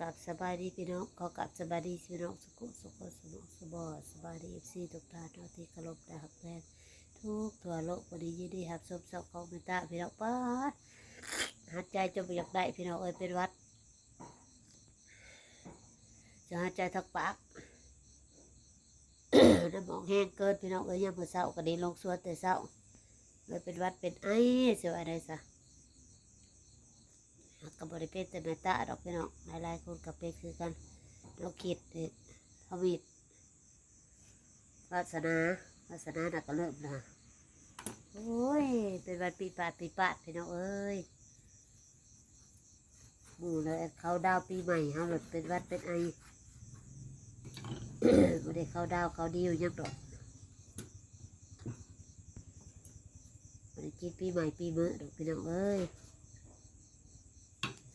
กับสบายดีพี่น้องขอกับสบายดีพี่น้องสุขสุขสมองสบอสบายดีเอฟซีทุกท่านที่เคารพและหักแพงทุกทั่วโลกวันนี้ยินดีครับสมสองของเมตตาพี่น้องป้าหัดใจจนบ่อยากได้พี่น้องเอ้ยเป็นวัดจะหัดใจทักปากน้ำหมองแห้งเกินพี่น้องเอ้ยยามมื้อเช้าก็ดีลงสวนแต่เช้าเลยเป็นวัดเป็นไอเสียอะไรซะ กับบริเป็นแต่แม่ตาดอกพี่น้องหลายๆคนกับเป็นคือกันเราคิดเด็ดพมิดวาสนาวาสนาน่ะก็เริ่มนะโอ้ย เป็นวันปีปาดปีปาดพี่น้องเอ้ยมูเลยเขาดาวปีใหม่เขาหลดเป็นวัดเป็นไอไม่ได้เขาดาวเขาดีอยู่ยังดอกไม่ได้กินปีใหม่ปีเมื่อดอกพี่น้องเอ้ย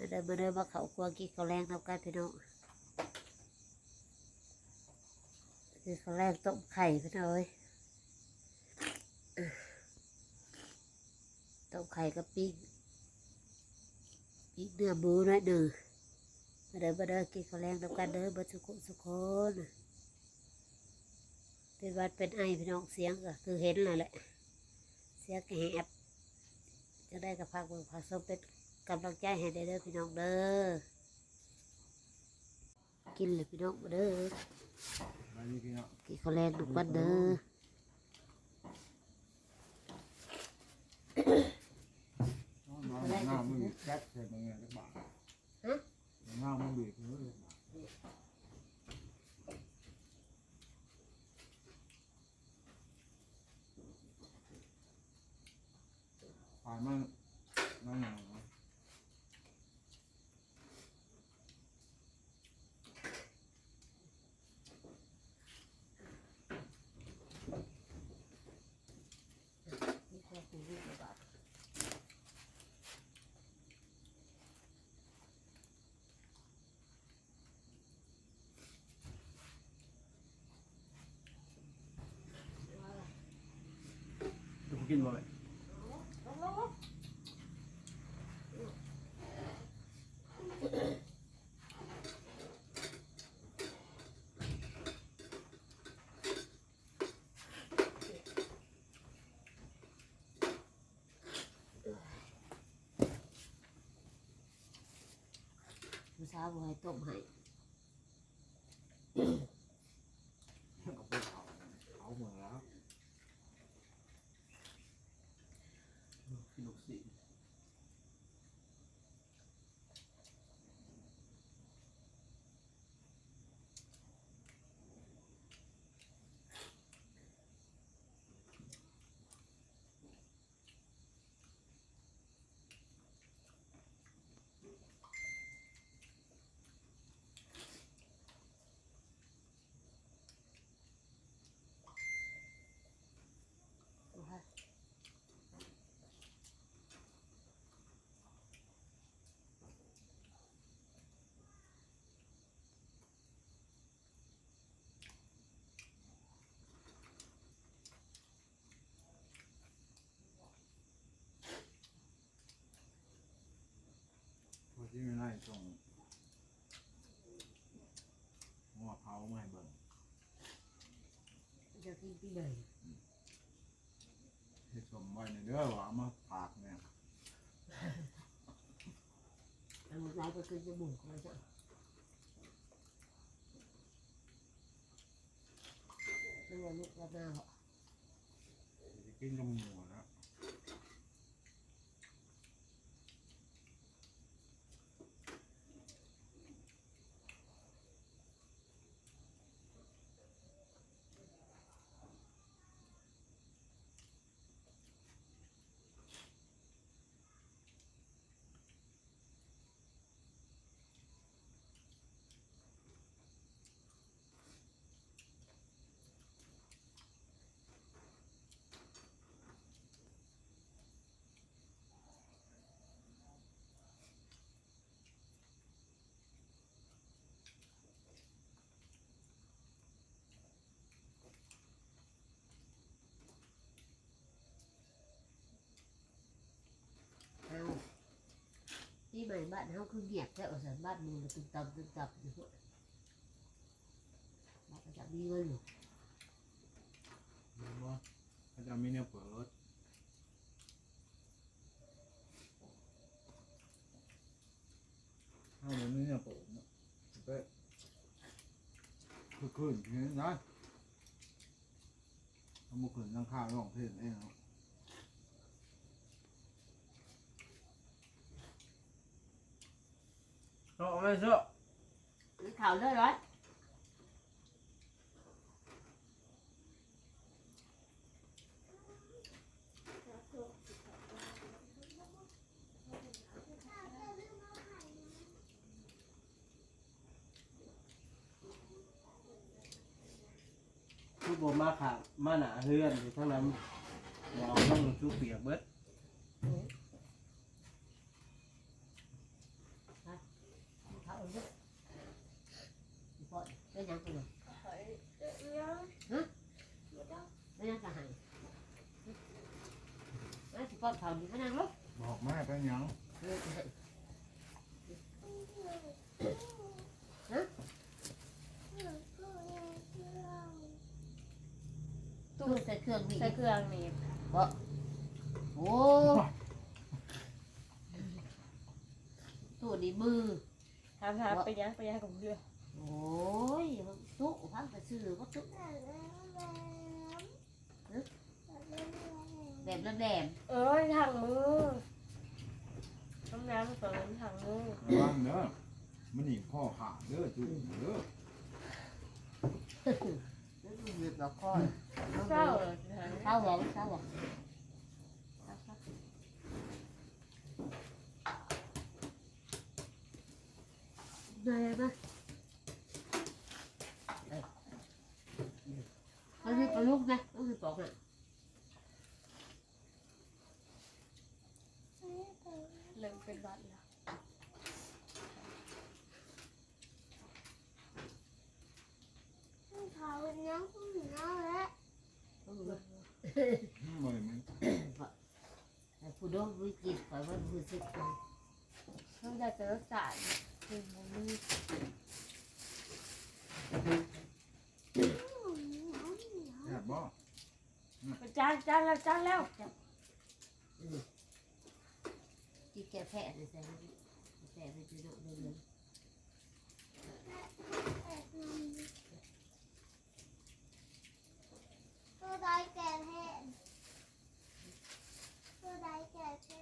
มาเดินมาเดินมาเขาครัวกินข้าวแรงทำกันพี่น้องคือข้าวแรงต้มไข่พี่น้องเอ้ยต้มไข่กับปิ้งปิ้งเนื้อหมูหน่อยหนึ่งมาเดินมาเดินกินข้าวแรงทำกันเดินมาสุขสุขคนเป็นวัดเป็นไอพี่น้องเสียงก็คือเห็นเลยแหละเสียงแหบจะได้กับพักบิกผักส้มเป็น กำลังใจให้ได้เด้อพี่น้องเด้อ กินเลยพี่น้องมาเด้อ มาดีพี่น้องกินข้าวแรงทุกวันเด้อ น้องหน้ามือแคบเสร็จมาเงี้ยสักบาทฮะหน้ามือบีบเลย ผ่านมานั่งหนังนี่แค่หูวิ่งบาท จะ กินบ่ไหมผู้สาวบ่ให้ต้มให้ กับพวกเขาเขาเหมือนแล้วกินลูกศิษย์ พอที่ไม่ได้ ส่งหัวเขาไม่เบิ่งจะกินพี่เลยเฮ็ดสมไว้ในเด้อว่าเอามาฝากเนี่ยอันนี้นายก็คือจมูกเลยจ้ะนี่ว่าลูกว่าหน้าเหรอ จะกินกับหมูนะ เบ้านเขาคือเงียบแค่เอสันบ้านมึงเลยตึงตับตึงตับอยู่พวกบ้านก็จะมีเงินอยู่ว่าเขาจะมีเนี่ยเปิดถ้ามันไม่เนี่ยเปิดเนาะเป๊ะคือคืนนี้นะทำบุคืนนั่งข้าวร้องเพลงเองเนาะ เอาเอาไม่เชื่อข่าวเลยร้อยทุกบมาขามาหนาเฮือนอยู่ทั้งนั้นมองต้องชุบเปียกเบิด ข่าวเลยพอเป็นยังไงเลยเป็นยังไงหายแล้วสิ ปอดข่าวนี้ก็นั่งลูกบอกแม่ไปหยังเออตู้ใส่เครื่องนี่ใส่เครื่องนี่โอ้ตู้นี่มือถามถามไปยังไปยังกับเรือโอ้ยตู้พังแต่ซื้อว่าตู้ แบบละแบบเอ้ยถังมือน้ำน้ำเปิดถังมือระวังเด้อมันหนีพ่อขาดเด้อจุ๊เด้อแล้วดูเวียดละครเศร้าเลยถังเศร้าหรอเศร้าหรอได้ไหมเอาลูกเอาลูกนะเอาลูกบอก นะเริ่มเป็นบัตรแล้วเอาลูกมันมันแต่ผู้ดองวิจิตไปว่าผู้สึกคนนอกจากจะรักษาคือมือแค่บ่จานจาแล้วจ้าแล้ว ที่แกแพะเลยใส่แพะไปจุดเดินตัวใดแก่แท้ตัวใดแก่แท้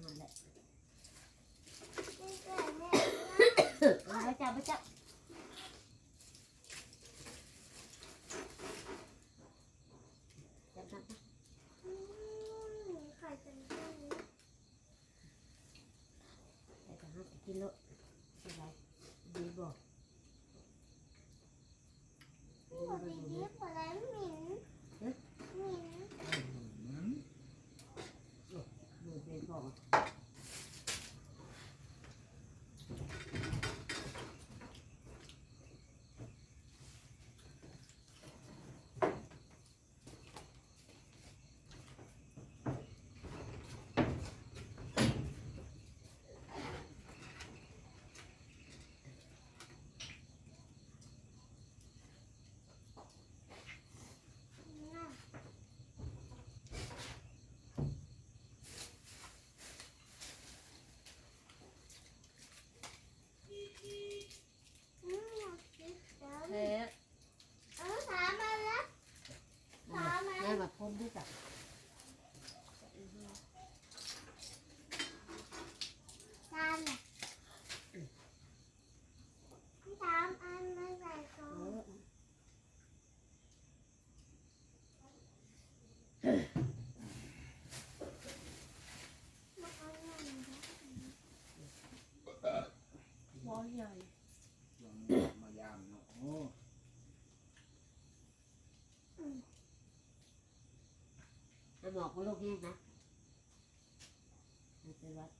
นั่นแหละไม่แก่แท้เอาไปจับไปจับจับจับ อืมไข่เป็นตัวนี้ แต่ จะห้ากิโลอะไรดีบอก หัวดีดีหัวอะไรหมิ่นหมิ่น มัน มือเป็นบอก อืมอยากกินแล้ว เฮ้ย เออถามมาแล้ว แม่มาพ่นด้วยจ้ะ ถามน่ะถามอันมาใส่กล่อ เอง อ มาเอาหน่อยนะ หม้อใหญ่ มายามเนาะโอ้จะบอกว่าลูกแห้งนะไปวัด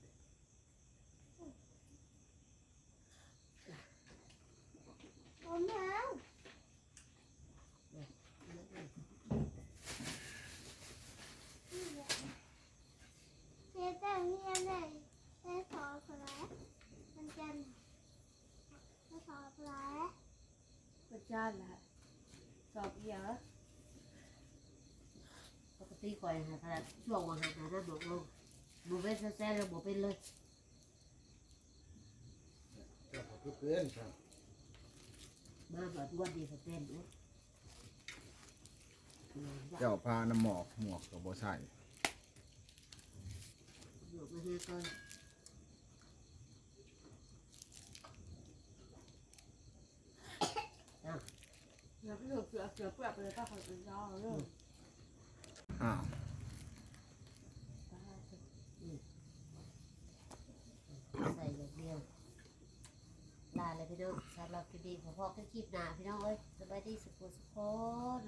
ผมแล้วเจ๊แต่เฮียเลยได้ขอคนละ หลาย ประจานละสอบเยอะ ป กติคอยหาขนาดช่วงวันหาหานั่นบอกลงบุเป็นแซ่แล้วบุเป็นเลยเจ้าก็คือเกินครับมาแบบวันดีเขาเป็นเนาะเจ้าพาน้ำหมอกหมวกกับบ่ใส่อยู่มาให้ก่อนอย่าไปถูกเสือเสือเปลือกไปเลยป้าคนเป็นยอเรื่อง อ้าวใส่อย่างเดียวลาเลยพี่น้องสำหรับคลิปนี้ขอพอแค่คลิปหน้าพี่น้องเอ้ยสบายดีสุขสุขคน